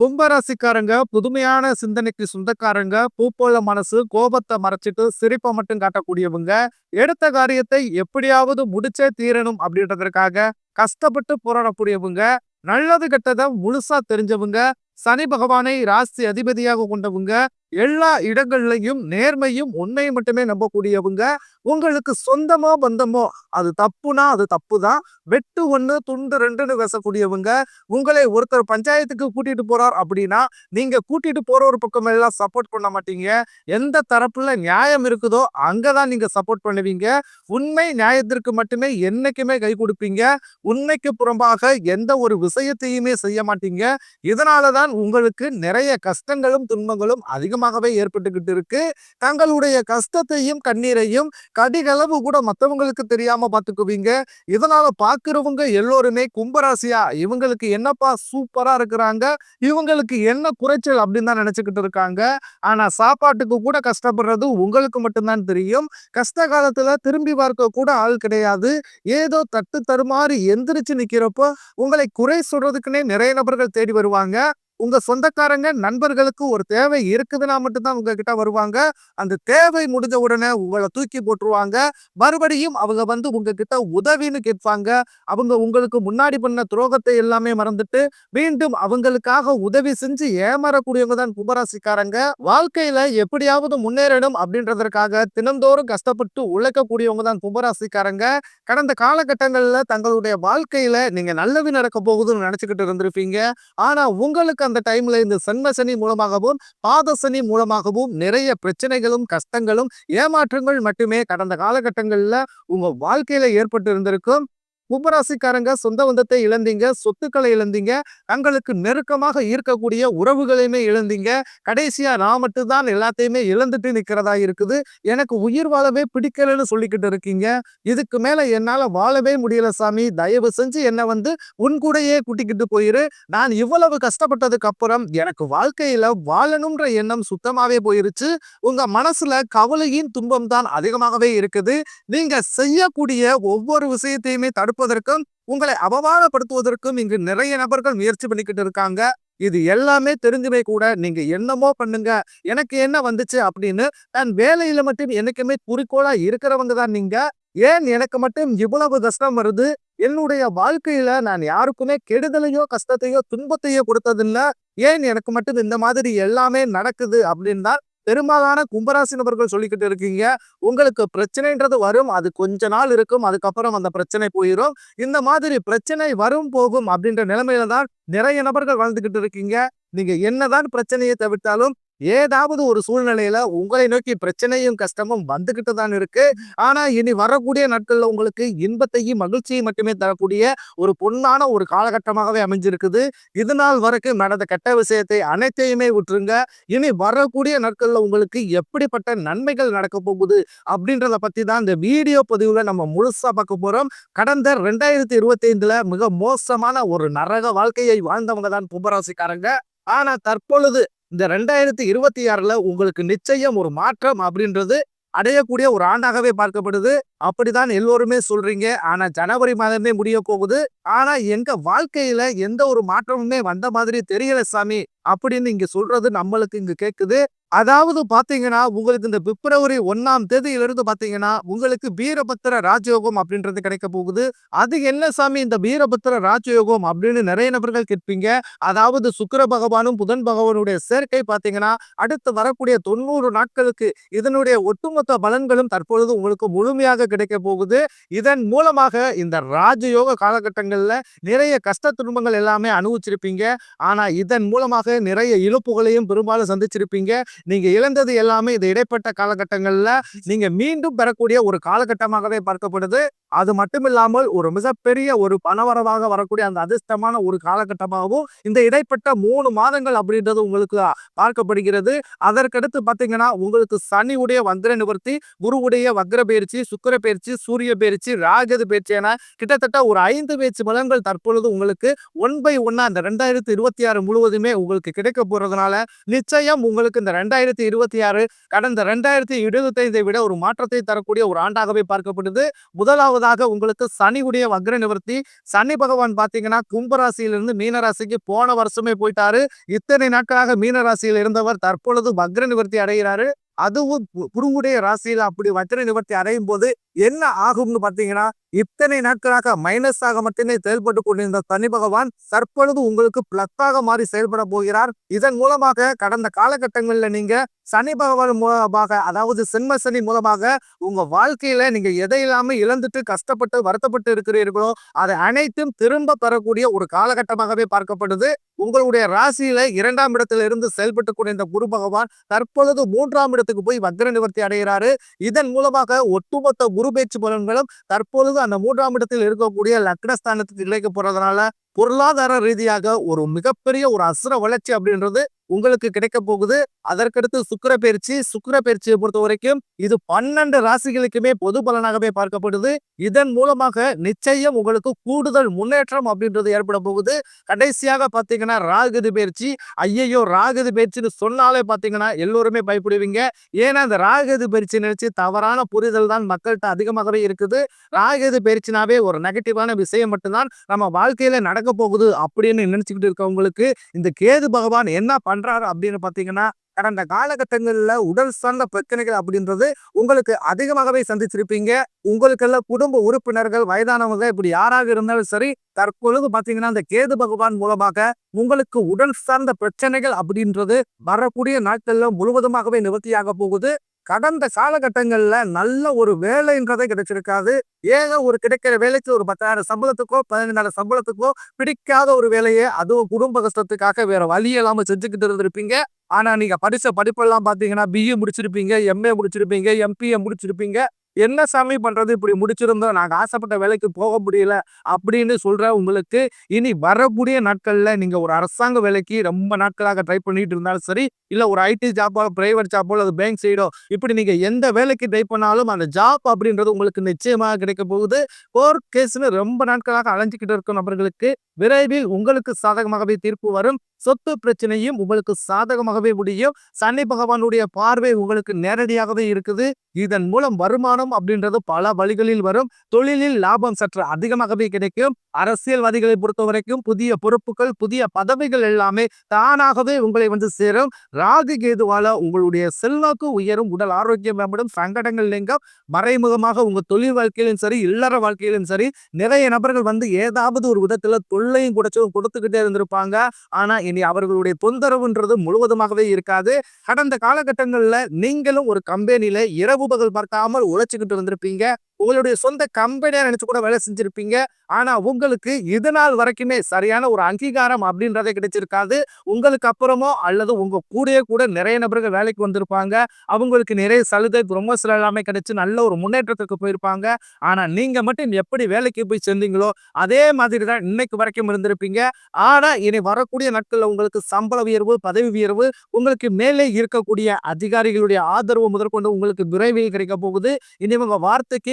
கும்பராசிக்காரங்க புதுமையான சிந்தனைக்கு சொந்தக்காரங்க பூப்போல மனசு கோபத்தை மறைச்சிட்டு சிரிப்பை மட்டும் காட்டக்கூடியவங்க எடுத்த காரியத்தை எப்படியாவது முடிச்சே தீரணும் அப்படின்றதற்காக கஷ்டப்பட்டு போராடக்கூடியவங்க நல்லது கெட்டதை முழுசா தெரிஞ்சவங்க சனி பகவானை ராசி அதிபதியாக கொண்டவங்க எல்லா இடங்கள்லையும் நேர்மையும் உண்மையை மட்டுமே நம்பக்கூடியவங்க உங்களுக்கு சொந்தமோ பந்தமோ அது தப்புனா அது தப்பு தான் வெட்டு ஒன்று துண்டு ரெண்டுன்னு பேசக்கூடியவங்க உங்களை ஒருத்தர் பஞ்சாயத்துக்கு கூட்டிட்டு போறார் அப்படின்னா நீங்க கூட்டிட்டு போற ஒரு பக்கம் எல்லாம் சப்போர்ட் பண்ண மாட்டீங்க. எந்த தரப்புல நியாயம் இருக்குதோ அங்கதான் நீங்க சப்போர்ட் பண்ணுவீங்க. உண்மை நியாயத்திற்கு மட்டுமே என்னைக்குமே கை கொடுப்பீங்க. உண்மைக்கு புறம்பாக எந்த ஒரு விஷயத்தையுமே செய்ய மாட்டீங்க. இதனாலதான் உங்களுக்கு நிறைய கஷ்டங்களும் துன்பங்களும் அதிகமாகவே ஏற்பட்டுக்கிட்டு இருக்கு. தங்களுடைய கஷ்டத்தையும் கண்ணீரையும் கடிகளவு கூட மற்றவங்களுக்கு தெரியாம பார்த்துக்குவீங்க இதனால பார்க்குறவங்க எல்லோருமே கும்பராசியா. இவங்களுக்கு என்னப்பா சூப்பரா இருக்கிறாங்க. இவங்களுக்கு என்ன குறைச்சல் அப்படின்னு தான் நினைச்சுக்கிட்டு இருக்காங்க. ஆனா சாப்பாட்டுக்கு கூட கஷ்டப்படுறது உங்களுக்கு மட்டும்தான் தெரியும். கஷ்ட காலத்துல திரும்பி பார்க்க கூட ஆள் கிடையாது. ஏதோ தட்டு தருமாறு எந்திரிச்சு நிக்கிறப்போ உங்களை குறை சொல்றதுக்குன்னே நிறைய நபர்கள் தேடி வருவாங்க. உங்க சொந்தக்காரங்க நண்பர்களுக்கு ஒரு தேவை இருக்குதுன்னா மட்டும்தான் உங்ககிட்ட வருவாங்க. அந்த தேவை முடிஞ்ச உடனே உங்களை தூக்கி போட்டுருவாங்க. மறுபடியும் அவங்க வந்து உங்ககிட்ட உதவின்னு கேட்பாங்க. அவங்க உங்களுக்கு முன்னாடி பண்ண துரோகத்தை எல்லாமே மறந்துட்டு மீண்டும் அவங்களுக்காக உதவி செஞ்சு ஏமாறக்கூடியவங்க தான் கும்பராசிக்காரங்க. வாழ்க்கையில எப்படியாவது முன்னேறணும் அப்படின்றதற்காக தினந்தோறும் கஷ்டப்பட்டு உழைக்கக்கூடியவங்க தான் கும்பராசிக்காரங்க. கடந்த காலகட்டங்களில் தங்களுடைய வாழ்க்கையில நீங்க நல்லது நடக்க போகுதுன்னு நினைச்சுக்கிட்டு இருந்திருப்பீங்க. ஆனா உங்களுக்கு அந்த டைம்ல இந்த சன்ம சனி மூலமாகவும் பாத சனி மூலமாகவும் நிறைய பிரச்சனைகளும் கஷ்டங்களும் ஏமாற்றங்கள் மட்டுமே கடந்த காலகட்டங்களில் உங்க வாழ்க்கையில ஏற்பட்டு இருந்திருக்கும் கும்பராசிக்காரங்க சொந்த பந்தத்தை இழந்தீங்க சொத்துக்களை இழந்தீங்க தங்களுக்கு நெருக்கமாக ஈர்க்கக்கூடிய உறவுகளையுமே இழந்தீங்க. கடைசியா நான் மட்டும்தான் எல்லாத்தையுமே இழந்துட்டு நிக்கிறதா இருக்குது. எனக்கு உயிர் வாழவே பிடிக்கலன்னு சொல்லிக்கிட்டு இருக்கீங்க. இதுக்கு மேல என்னால வாழவே முடியல சாமி. தயவு செஞ்சு என்னை வந்து உன் கூடயே கூட்டிக்கிட்டு போயிரு. நான் இவ்வளவு கஷ்டப்பட்டதுக்கு அப்புறம் எனக்கு வாழ்க்கையில வாழணும்ன்ற எண்ணம் சுத்தமாவே போயிருச்சு. உங்க மனசுல கவலையின் துன்பம் தான் அதிகமாகவே இருக்குது. நீங்க செய்யக்கூடிய ஒவ்வொரு விஷயத்தையுமே தடுப்பு தடுப்பதற்கும் உங்களை அவமானப்படுத்துவதற்கும் இங்கு நிறைய நபர்கள் முயற்சி பண்ணிக்கிட்டு இருக்காங்க. இது எல்லாமே தெரிஞ்சுமே கூட நீங்க என்னமோ பண்ணுங்க எனக்கு என்ன வந்துச்சு அப்படின்னு தன் வேலையில மட்டும் எனக்குமே குறிக்கோளா இருக்கிறவங்க தான் நீங்க. ஏன் எனக்கு மட்டும் இவ்வளவு கஷ்டம் வருது? என்னுடைய வாழ்க்கையில நான் யாருக்குமே கெடுதலையோ கஷ்டத்தையோ துன்பத்தையோ கொடுத்ததில்ல. ஏன் எனக்கு மட்டும் இந்த மாதிரி எல்லாமே நடக்குது அப்படின்னு தான் பெரும்பாலான கும்பராசி நபர்கள் சொல்லிக்கிட்டு இருக்கீங்க. உங்களுக்கு பிரச்சனைன்றது வரும் அது கொஞ்ச நாள் இருக்கும் அதுக்கப்புறம் அந்த பிரச்சனை போயிடும் இந்த மாதிரி பிரச்சனை வரும் போகும் அப்படின்ற நிலைமையில தான் நிறைய நபர்கள் வாழ்ந்துகிட்டு இருக்கீங்க. நீங்க என்னதான் பிரச்சனையை தவிர்த்தாலும் ஏதாவது ஒரு சூழ்நிலையில உங்களை நோக்கி பிரச்சனையும் கஷ்டமும் வந்துகிட்டு தான் இருக்கு. ஆனா இனி வரக்கூடிய நாட்கள்ல உங்களுக்கு இன்பத்தையும் மகிழ்ச்சியை மட்டுமே தரக்கூடிய ஒரு பொன்னான ஒரு காலகட்டமாகவே அமைஞ்சிருக்குது. இது நாள் வரைக்கும் நடந்த கெட்ட விஷயத்தை அனைத்தையுமே விட்டுருங்க. இனி வரக்கூடிய நாட்கள்ல உங்களுக்கு எப்படிப்பட்ட நன்மைகள் நடக்க போகுது அப்படின்றத பத்தி தான் இந்த வீடியோ பதிவுல நம்ம முழுசா பார்க்க போறோம். கடந்த ரெண்டாயிரத்தி இருபத்தி ஐந்துல மிக மோசமான ஒரு நரக வாழ்க்கையை வாழ்ந்தவங்க தான் கும்பராசிக்காரங்க. ஆனா தற்பொழுது இந்த ரெண்டாயிரத்தி இருபத்தி ஆறுல உங்களுக்கு நிச்சயம் ஒரு மாற்றம் அப்படின்றது அடையக்கூடிய ஒரு ஆண்டாகவே பார்க்கப்படுது. அப்படிதான் எல்லோருமே சொல்றீங்க. ஆனா ஜனவரி மாதமே முடிய போகுது. ஆனா எங்க வாழ்க்கையில எந்த ஒரு மாற்றமுமே வந்த மாதிரி தெரியல சாமி அப்படின்னு இங்க சொல்றது நம்மளுக்கு இங்க கேக்குது. அதாவது பார்த்தீங்கன்னா உங்களுக்கு இந்த பிப்ரவரி ஒன்னாம் தேதியிலிருந்து பார்த்தீங்கன்னா உங்களுக்கு வீரபத்திர ராஜயோகம் அப்படின்றது கிடைக்க போகுது. அது என்ன சாமி? இந்த வீரபத்திர ராஜயோகம் அப்படின்னு நிறைய நபர்கள் கேட்பீங்க. அதாவது சுக்கர பகவானும் புதன் பகவானுடைய சேர்க்கை பார்த்தீங்கன்னா அடுத்து வரக்கூடிய தொண்ணூறு நாட்களுக்கு இதனுடைய ஒட்டுமொத்த பலன்களும் தற்பொழுது உங்களுக்கு முழுமையாக கிடைக்க போகுது. இதன் மூலமாக இந்த ராஜயோக காலகட்டங்களில் நிறைய கஷ்ட துன்பங்கள் எல்லாமே அனுபவிச்சிருப்பீங்க. ஆனால் இதன் மூலமாக நிறைய இழப்புகளையும் பெரும்பாலும் சந்திச்சிருப்பீங்க. நீங்க இழந்தது எல்லாமே இது இடைப்பட்ட காலகட்டங்கள்ல நீங்க மீண்டும் பெறக்கூடிய ஒரு காலகட்டமாகவே பார்க்கப்படுது. அது மட்டும் இல்லாமல் ஒரு மிகப்பெரிய ஒரு பணவரவாக வரக்கூடிய அந்த அதிர்ஷ்டமான ஒரு காலகட்டமாகவும் இந்த இடைப்பட்ட மூணு மாதங்கள் அப்படின்றது உங்களுக்கு பார்க்கப்படுகிறது. அதற்கடுத்து பாத்தீங்கன்னா உங்களுக்கு சனி உடைய வந்திர நிவர்த்தி குருவுடைய வக்ர பயிற்சி சுக்கர பயிற்சி சூரிய பயிற்சி ராகது பயிற்சி என கிட்டத்தட்ட ஒரு ஐந்து பேச்சு பலன்கள் தற்பொழுது உங்களுக்கு ஒன் பை ஒன்னா அந்த ரெண்டாயிரத்தி இருபத்தி ஆறு முழுவதுமே உங்களுக்கு கிடைக்க போறதுனால நிச்சயம் உங்களுக்கு இந்த ரெண்டாயிரத்தி ரெண்டாயிரத்தி இருபத்தி ஆறு கடந்த ரெண்டாயிரத்தி இருபத்தைந்தை விட ஒரு மாற்றத்தை தரக்கூடிய ஒரு ஆண்டாகவே பார்க்கப்படுது. முதலாவதாக உங்களுக்கு சனியுடைய வக்ர நிவர்த்தி. சனி பகவான் பார்த்தீங்கன்னா கும்பராசியிலிருந்து மீனராசிக்கு போன வருஷமே போயிட்டாரு. இத்தனை நாட்களாக மீனராசியில் இருந்தவர் தற்பொழுது வக்ர நிவர்த்தி அடைகிறாரு. அதுவும் குருவுடைய ராசியில் அப்படி வக்ர நிவர்த்தி அடையும் போது என்ன ஆகும்னு பார்த்தீங்கன்னா இத்தனை நாட்களாக மைனஸாக மட்டுமே செயல்பட்டு கொண்டிருந்த சனி பகவான் தற்பொழுது உங்களுக்கு பிளஸ்ஸாக மாறி செயல்பட போகிறார். இதன் மூலமாக கடந்த காலகட்டங்களில் நீங்க சனி பகவான் மூலமாக அதாவது சிம்ம சனி மூலமாக உங்க வாழ்க்கையில நீங்க எதையெல்லாமே இழந்துட்டு கஷ்டப்பட்டு வருத்தப்பட்டு இருக்கிறீர்களோ அதை அனைத்தும் திரும்ப பெறக்கூடிய ஒரு காலகட்டமாகவே பார்க்கப்படுது. உங்களுடைய ராசியில இரண்டாம் இடத்துல இருந்து செயல்பட்டு கொண்டிருந்த குரு பகவான் தற்பொழுது மூன்றாம் இடத்துக்கு போய் வக்ர நிவர்த்தி அடைகிறாரு. இதன் மூலமாக ஒட்டுமொத்த குரு பேச்சு பலன்களும் தற்பொழுது அந்த மூன்றாம் இடத்தில் இருக்கக்கூடிய லக்னஸ்தானத்துக்கு கிடைக்க போறதுனால பொருளாதார ரீதியாக ஒரு மிகப்பெரிய ஒரு அசுர வளர்ச்சி அப்படின்றது உங்களுக்கு கிடைக்க போகுது. அதற்கடுத்து சுக்கர பயிற்சி. சுக்கர பயிற்சியை பொறுத்த வரைக்கும் இது பன்னெண்டு ராசிகளுக்குமே பொது பலனாகவே பார்க்கப்படுது. இதன் மூலமாக நிச்சயம் உங்களுக்கு கூடுதல் முன்னேற்றம் அப்படின்றது ஏற்பட போகுது. கடைசியாக பார்த்தீங்கன்னா ராகுது பயிற்சி. ஐயையோ ராகுது பயிற்சின்னு சொன்னாலே பார்த்தீங்கன்னா எல்லோருமே பயப்படுவீங்க. ஏன்னா இந்த ராகுது பயிற்சி நினைச்சு தவறான புரிதல் தான் மக்கள்கிட்ட அதிகமாகவே இருக்குது. ராகுது பயிற்சினாவே ஒரு நெகட்டிவான விஷயம் மட்டும்தான். நம்ம வாழ்க்கையில நடக்க போகுது அப்படின்னு நினைச்சுக்கிட்டு இருக்கவங்களுக்கு இந்த கேது பகவான் என்ன பண்றாரு அப்படின்னு பாத்தீங்கன்னா கடந்த காலகட்டங்களில் உடல் சார்ந்த பிரச்சனைகள் அப்படின்றது உங்களுக்கு அதிகமாகவே சந்திச்சிருப்பீங்க. உங்களுக்கெல்லாம் குடும்ப உறுப்பினர்கள் வயதானவங்க இப்படி யாராக இருந்தாலும் சரி தற்பொழுது பார்த்தீங்கன்னா அந்த கேது பகவான் மூலமாக உங்களுக்கு உடல் சார்ந்த பிரச்சனைகள் அப்படின்றது வரக்கூடிய நாட்கள்ல முழுவதுமாகவே நிவர்த்தியாக போகுது. கடந்த காலகட்டங்களில் நல்ல ஒரு வேலைன்றதே கிடைச்சிருக்காது. ஏதோ ஒரு கிடைக்கிற வேலைக்கு ஒரு பத்தாயிரம் சம்பளத்துக்கோ பதினஞ்சாயிரம் சம்பளத்துக்கோ பிடிக்காத ஒரு வேலையை அதுவும் குடும்ப கஷ்டத்துக்காக வேற வழி இல்லாமல் செஞ்சுக்கிட்டு இருந்திருப்பீங்க. ஆனால் நீங்கள் படித்த படிப்பெல்லாம் பார்த்தீங்கன்னா பிஏ முடிச்சிருப்பீங்க எம்ஏ முடிச்சிருப்பீங்க எம்பிஏ முடிச்சிருப்பீங்க. என்ன சாமி பண்ணுறது இப்படி முடிச்சிருந்தோம். நாங்கள் ஆசைப்பட்ட வேலைக்கு போக முடியல அப்படின்னு சொல்கிற உங்களுக்கு இனி வரக்கூடிய நாட்களில் நீங்கள் ஒரு அரசாங்க வேலைக்கு ரொம்ப நாட்களாக ட்ரை பண்ணிட்டு இருந்தாலும் சரி இல்லை ஒரு ஐடி ஜாப்போ பிரைவேட் ஜாப்போ அல்லது பேங்க் சைடோ இப்படி நீங்கள் எந்த வேலைக்கு ட்ரை பண்ணாலும் அந்த ஜாப் அப்படின்றது உங்களுக்கு நிச்சயமாக கிடைக்க போகுது. கோர்ட் கேஸ்னு ரொம்ப நாட்களாக அலைஞ்சிக்கிட்டு இருக்கும் நபர்களுக்கு விரைவில் உங்களுக்கு சாதகமாகவே தீர்ப்பு வரும். சொத்து பிரச்சனையும் உங்களுக்கு சாதகமாகவே முடியும். சனி பகவானுடைய பார்வை உங்களுக்கு நேரடியாகவே இருக்குது. இதன் மூலம் வருமானம் அப்படின்றது பல வழிகளில் வரும். தொழிலில் லாபம் சற்று அதிகமாகவே கிடைக்கும். அரசியல்வாதிகளை பொறுத்த வரைக்கும் புதிய பொறுப்புகள் புதிய பதவிகள் எல்லாமே தானாகவே உங்களை வந்து சேரும். ராகு கேதுவால உங்களுடைய செல்வாக்கு உயரும். உடல் ஆரோக்கியம் மேம்படும். சங்கடங்கள் நீங்கும். மறைமுகமாக உங்க தொழில் வாழ்க்கையிலும் சரி இல்லற வாழ்க்கையிலும் சரி நிறைய நபர்கள் வந்து ஏதாவது ஒரு விதத்துல தொல்லையும் குடைச்சும் கொடுத்துக்கிட்டே இருந்திருப்பாங்க. ஆனா இனி அவர்களுடைய தொந்தரவுன்றது முழுவதுமாகவே இருக்காது. கடந்த காலகட்டங்களில் நீங்களும் ஒரு கம்பெனியில் இரவு பகல் பார்க்காமல் உழைச்சிக்கிட்டு இருந்திருப்பீங்க. உங்களுடைய சொந்த கம்பெனியாக நினச்சி கூட வேலை செஞ்சுருப்பீங்க. ஆனால் உங்களுக்கு இது நாள் வரைக்குமே சரியான ஒரு அங்கீகாரம் அப்படின்றதே கிடைச்சிருக்காது. உங்களுக்கு அப்புறமோ அல்லது உங்கள் கூடயே கூட நிறைய நபர்கள் வேலைக்கு வந்திருப்பாங்க. அவங்களுக்கு நிறைய சலுகை ப்ரொமோஷன் எல்லாமே கிடைச்சி நல்ல ஒரு முன்னேற்றத்துக்கு போயிருப்பாங்க. ஆனால் நீங்கள் மட்டும் எப்படி வேலைக்கு போய் சேர்ந்தீங்களோ அதே மாதிரி தான் இன்னைக்கு வரைக்கும் இருந்திருப்பீங்க. ஆனால் இனி வரக்கூடிய நாட்களில் உங்களுக்கு சம்பள உயர்வு பதவி உயர்வு உங்களுக்கு மேலே இருக்கக்கூடிய அதிகாரிகளுடைய ஆதரவு முதற்கொண்டு உங்களுக்கு விரைவில் கிடைக்க போகுது. இனி உங்கள் வார்த்தைக்கு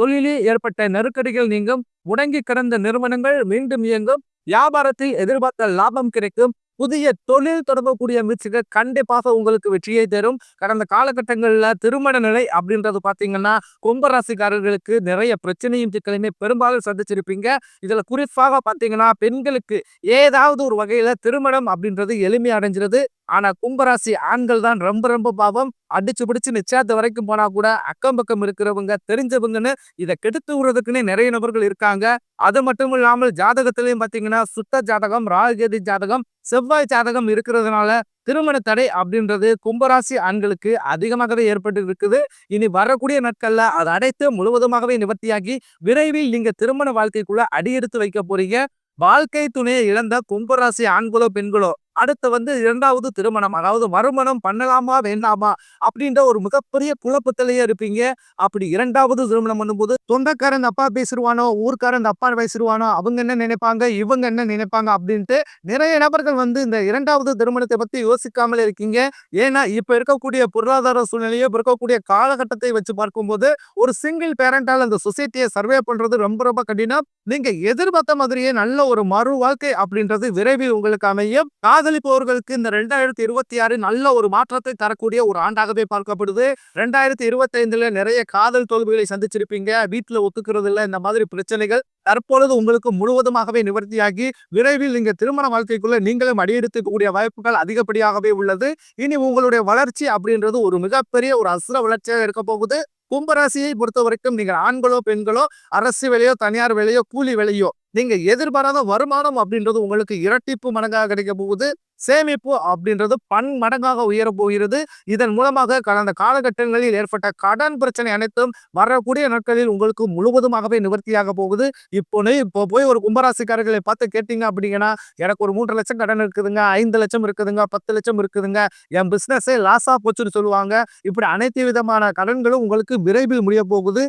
தொழிலில் ஏற்பட்ட நெருக்கடிகள் நீங்கும் முடங்கி கிடந்த நிறுவனங்கள் மீண்டும் இயங்கும் வியாபாரத்தில் எதிர்பார்த்த லாபம் கிடைக்கும் புதிய தொழில் தொடங்கக்கூடிய முயற்சிகள் கண்டிப்பாக உங்களுக்கு வெற்றியை தரும். கடந்த காலகட்டங்களில் திருமண நிலை அப்படின்றது பார்த்தீங்கன்னா கும்பராசிக்காரர்களுக்கு நிறைய பிரச்சனையும் சிக்கலையுமே பெரும்பாலும் சந்திச்சிருப்பீங்க. இதில் குறிப்பாக பார்த்தீங்கன்னா பெண்களுக்கு ஏதாவது ஒரு வகையில் திருமணம் அப்படின்றது எளிமை அடைஞ்சிருது. ஆனா கும்பராசி ஆண்கள் தான் ரொம்ப ரொம்ப பாவம். அடிச்சு பிடிச்சு நிச்சயத்து வரைக்கும் போனா கூட அக்கம் பக்கம் இருக்கிறவங்க தெரிஞ்சவங்கன்னு இதை கெடுத்து விடுறதுக்குன்னே நிறைய நபர்கள் இருக்காங்க. அது மட்டும் இல்லாமல் ஜாதகத்திலையும் பாத்தீங்கன்னா சுத்த ஜாதகம் ராகுகேதி ஜாதகம் செவ்வாய் ஜாதகம் இருக்கிறதுனால திருமண தடை அப்படின்றது கும்பராசி ஆண்களுக்கு அதிகமாகவே ஏற்பட்டு இருக்குது. இனி வரக்கூடிய நாட்கள்ல அதை அடைத்து முழுவதுமாகவே நிவர்த்தியாகி விரைவில் நீங்க திருமண வாழ்க்கைக்குள்ள அடியெடுத்து வைக்க போறீங்க. வாழ்க்கை துணையை இழந்த கும்பராசி ஆண்களோ பெண்களோ அடுத்து வந்து இரண்டாவது திருமணம் அதாவது மறுமணம் பண்ணலாமா வேண்டாமா அப்படின்ற ஒரு மிகப்பெரிய குழப்பத்திலேயே இருப்பீங்க. அப்படி இரண்டாவது திருமணம் பண்ணும்போது சொந்தக்காரன் அப்பா பேசிடுவானோ ஊர்க்காரன் அப்பா பேசிடுவானோ அவங்க என்ன நினைப்பாங்க இவங்க என்ன நினைப்பாங்க அப்படின்ட்டு நிறைய நபர்கள் வந்து இந்த இரண்டாவது திருமணத்தை பத்தி யோசிக்காமல் இருக்கீங்க. ஏன்னா இப்ப இருக்கக்கூடிய பொருளாதார சூழ்நிலையோ இப்ப இருக்கக்கூடிய காலகட்டத்தை வச்சு பார்க்கும்போது ஒரு சிங்கிள் பேரண்டால் அந்த சொசைட்டியை சர்வே பண்றது ரொம்ப ரொம்ப கடினம். நீங்க எதிர்பார்த்த மாதிரியே நல்ல ஒரு மறு வாழ்க்கை அப்படின்றது விரைவில் உங்களுக்கு அமையும். காதலிப்பவர்களுக்கு இந்த ரெண்டாயிரத்தி இருபத்தி ஆறு நல்ல ஒரு மாற்றத்தை தரக்கூடிய ஒரு ஆண்டாகவே பார்க்கப்படுது. ரெண்டாயிரத்தி இருபத்தி ஐந்துல நிறைய காதல் தோல்விகளை சந்திச்சிருப்பீங்க. வீட்டுல ஒத்துக்கிறது இல்ல இந்த மாதிரி பிரச்சனைகள் தற்பொழுது உங்களுக்கு முழுவதுமாகவே நிவர்த்தியாகி விரைவில் நீங்க திருமண வாழ்க்கைக்குள்ள நீங்களும் அடியெடுத்துக்கூடிய வாய்ப்புகள் அதிகப்படியாகவே உள்ளது. இனி உங்களுடைய வளர்ச்சி அப்படின்றது ஒரு மிகப்பெரிய ஒரு அசுர வளர்ச்சியாக இருக்க போகுது. கும்பராசியை பொறுத்த வரைக்கும் நீங்க ஆண்களோ பெண்களோ அரசு வேலையோ தனியார் வேலையோ கூலி வேலையோ நீங்க எதிர்பாராத வருமானம் அப்படின்றது உங்களுக்கு இரட்டிப்பு மடங்காக கிடைக்க போகுது. சேமிப்பு அப்படின்றது பன் மடங்காக உயர போகிறது. இதன் மூலமாக கடந்த காலகட்டங்களில் ஏற்பட்ட கடன் பிரச்சனை அனைத்தும் வரக்கூடிய நாட்களில் உங்களுக்கு முழுவதுமாகவே நிவர்த்தியாக போகுது. இப்போ இப்போ போய் ஒரு கும்பராசிக்காரர்களை பார்த்து கேட்டீங்க அப்படிங்கன்னா எனக்கு ஒரு மூன்று லட்சம் கடன் இருக்குதுங்க ஐந்து லட்சம் இருக்குதுங்க பத்து லட்சம் இருக்குதுங்க. என் பிஸ்னஸே லாஸாக போச்சுன்னு சொல்லுவாங்க. இப்படி அனைத்து விதமான கடன்களும் உங்களுக்கு விரைவில் முடிய போகுது.